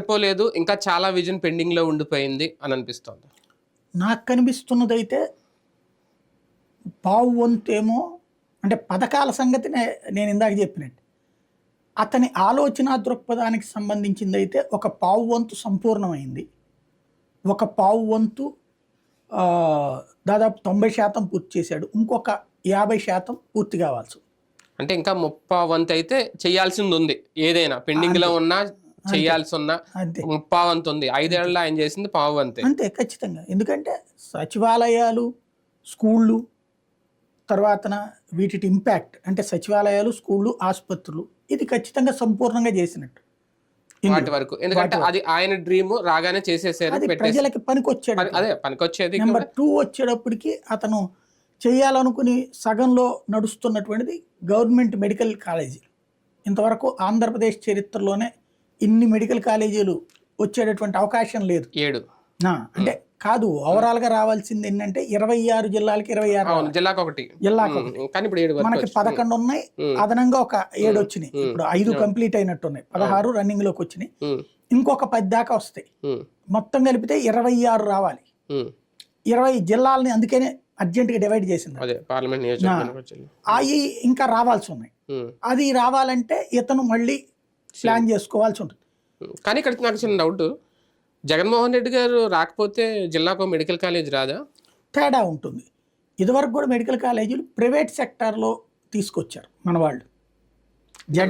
అయిపోలేదు ఇంకా చాలా విజన్ పెండింగ్లో ఉండిపోయింది అని అనిపిస్తోంది. నాకు కనిపిస్తున్నదైతే పావు వంతేమో అంటే పథకాల సంగతి నేను ఇందాక చెప్పినట్టు. అతని ఆలోచన దృక్పథానికి సంబంధించింది అయితే ఒక పావు వంతు సంపూర్ణమైంది. ఒక పావు వంతు దాదాపు తొంభై శాతం పూర్తి చేశాడు. ఇంకొక యాభై శాతం పూర్తి కావాల్సి. అంటే ఇంకా ముప్పా వంతు అయితే చేయాల్సింది ఉంది ఏదైనా పెండింగ్లో ఉన్నా చేయాల్సి ఉన్నా అంతే. ముప్పా వంతు ఉంది ఐదేళ్ళలో ఆయన చేసింది పావు వంతే అంతే ఖచ్చితంగా. ఎందుకంటే సచివాలయాలు స్కూళ్ళు తర్వాతన వీటి ఇంపాక్ట్ అంటే సచివాలయాలు స్కూళ్ళు ఆసుపత్రులు ఇది ఖచ్చితంగా సంపూర్ణంగా చేసినట్టు. వాటి వరకు. ఎందుకంటే అది ఆయన డ్రీమ్ రాగానే చేసేసారు ప్రజలకి పనికొచ్చాడు పని- అదే పనికొచ్చేది నెంబర్ టూ వచ్చేటప్పటికి అతను చేయాలనుకుని సగంలో నడుస్తున్నటువంటిది గవర్నమెంట్ మెడికల్ కాలేజీ. ఇంతవరకు ఆంధ్రప్రదేశ్ చరిత్రలోనే ఇన్ని మెడికల్ కాలేజీలు వచ్చేటటువంటి అవకాశం లేదు. ఏడు. అంటే కాదు ఓవరాల్గా రావాల్సింది ఏంటంటే ఇరవై ఆరు జిల్లాలకి ఇరవై ఆరు జిల్లాకు ఒకటి జిల్లాకు ఉమ్, కానీ ఇప్పుడు ఏడు వరకు మనకి. పదకొండు ఉన్నాయి అదనంగా ఒక ఏడు వచ్చినాయి. ఇప్పుడు ఐదు కంప్లీట్ అయినట్టు ఉన్నాయి పదహారు రన్నింగ్లోకి వచ్చినాయి ఇంకొక పది దాకా వస్తాయి. మొత్తం కలిపితే ఇరవై ఆరు రావాలి. ఇరవై జిల్లాలని అందుకనే అర్జెంట్గా డివైడ్ చేసింది అవి ఇంకా రావాల్సి ఉన్నాయి. అది రావాలంటే ఇతను మళ్ళీ ప్లాన్ చేసుకోవాల్సి ఉంటుంది. కానీ ఇక్కడ నాకు చిన్న డౌట్ జగన్మోహన్ రెడ్డి గారు రాకపోతే జిల్లాకు మెడికల్ కాలేజ్ రాదా? తేడా ఉంటుంది. ఇదివరకు కూడా మెడికల్ కాలేజీలు ప్రైవేట్ సెక్టార్లో తీసుకొచ్చారు మన వాళ్ళు.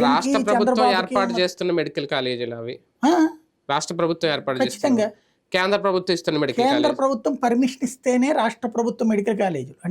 రాష్ట్ర ప్రభుత్వం ఏర్పాటు చేస్తున్న మెడికల్ కాలేజీలు అవి. రాష్ట్ర ప్రభుత్వం ఏర్పాటు ఖచ్చితంగా. కేంద్ర ప్రభుత్వం ఇస్తున్న మెడికల్ కేంద్ర ప్రభుత్వం పర్మిషన్ ఇస్తేనే రాష్ట్ర ప్రభుత్వం మెడికల్ కాలేజీలు. అంటే